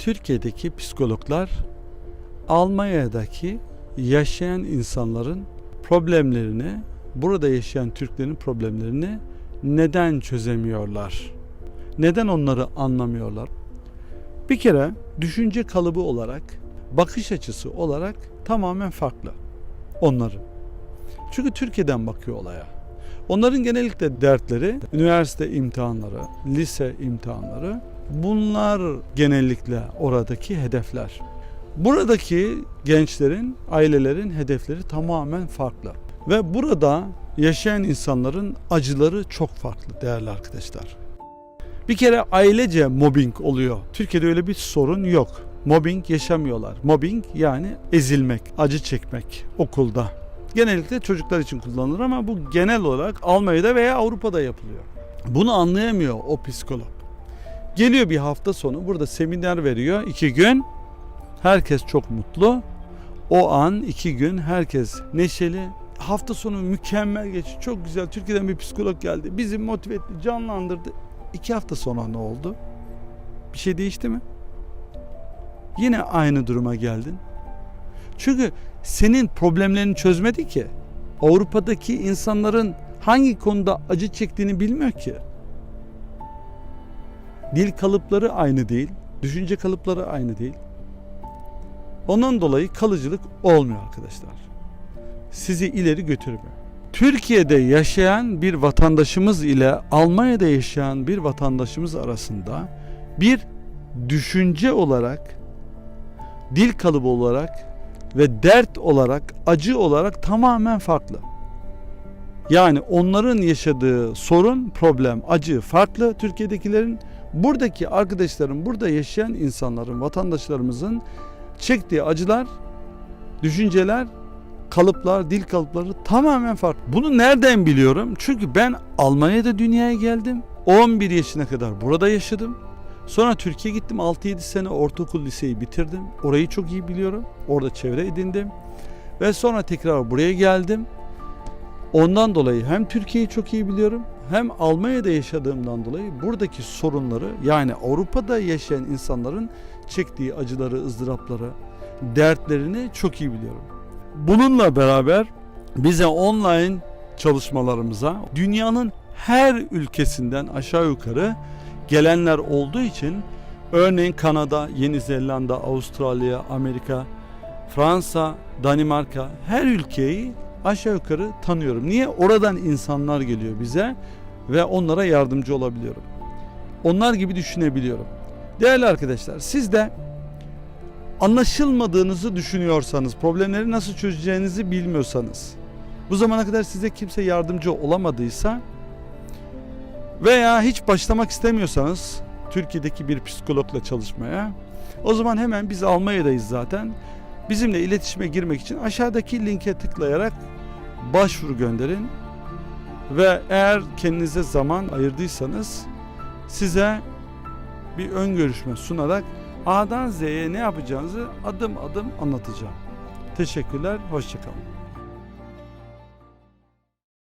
Türkiye'deki psikologlar Almanya'daki yaşayan insanların problemlerini, burada yaşayan Türklerin problemlerini neden çözemiyorlar? Neden onları anlamıyorlar? Bir kere düşünce kalıbı olarak, bakış açısı olarak tamamen farklı onların. Çünkü Türkiye'den bakıyor olaya. Onların genellikle dertleri üniversite imtihanları, lise imtihanları. Bunlar genellikle oradaki hedefler. Buradaki gençlerin, ailelerin hedefleri tamamen farklı. Ve burada yaşayan insanların acıları çok farklı değerli arkadaşlar. Bir kere ailece mobbing oluyor. Türkiye'de öyle bir sorun yok. Mobbing yaşamıyorlar. Mobbing yani ezilmek, acı çekmek okulda. Genellikle çocuklar için kullanılır ama bu genel olarak Almanya'da veya Avrupa'da yapılıyor. Bunu anlayamıyor o psikolog. Geliyor bir hafta sonu burada seminer veriyor iki gün. Herkes çok mutlu. O an iki gün herkes neşeli. Hafta sonu mükemmel geçti. Çok güzel. Türkiye'den bir psikolog geldi. Bizi motive etti, canlandırdı. İki hafta sonra ne oldu? Bir şey değişti mi? Yine aynı duruma geldin. Çünkü senin problemlerini çözmedi ki. Avrupa'daki insanların hangi konuda acı çektiğini bilmiyor ki. Dil kalıpları aynı değil, düşünce kalıpları aynı değil. Ondan dolayı kalıcılık olmuyor arkadaşlar. Sizi ileri götürmüyor. Türkiye'de yaşayan bir vatandaşımız ile Almanya'da yaşayan bir vatandaşımız arasında bir düşünce olarak, dil kalıbı olarak ve dert olarak, acı olarak tamamen farklı. Yani onların yaşadığı sorun, problem, acı farklı Türkiye'dekilerin. Buradaki arkadaşların, burada yaşayan insanların, vatandaşlarımızın çektiği acılar, düşünceler, kalıplar, dil kalıpları tamamen farklı. Bunu nereden biliyorum? Çünkü ben Almanya'da dünyaya geldim. 11 yaşına kadar burada yaşadım. Sonra Türkiye'ye gittim 6-7 sene ortaokul liseyi bitirdim. Orayı çok iyi biliyorum. Orada çevre edindim. Ve sonra tekrar buraya geldim. Ondan dolayı hem Türkiye'yi çok iyi biliyorum hem Almanya'da yaşadığımdan dolayı buradaki sorunları yani Avrupa'da yaşayan insanların çektiği acıları, ızdırapları, dertlerini çok iyi biliyorum. Bununla beraber bize online çalışmalarımıza dünyanın her ülkesinden aşağı yukarı gelenler olduğu için örneğin Kanada, Yeni Zelanda, Avustralya, Amerika, Fransa, Danimarka her ülkeyi aşağı yukarı tanıyorum. Niye? Oradan insanlar geliyor bize ve onlara yardımcı olabiliyorum. Onlar gibi düşünebiliyorum. Değerli arkadaşlar siz de anlaşılmadığınızı düşünüyorsanız, problemleri nasıl çözeceğinizi bilmiyorsanız, bu zamana kadar size kimse yardımcı olamadıysa veya hiç başlamak istemiyorsanız Türkiye'deki bir psikologla çalışmaya o zaman hemen biz Almanya'dayız zaten. Bizimle iletişime girmek için aşağıdaki linke tıklayarak başvuru gönderin ve eğer kendinize zaman ayırdıysanız size bir ön görüşme sunarak A'dan Z'ye ne yapacağınızı adım adım anlatacağım. Teşekkürler, hoşçakalın.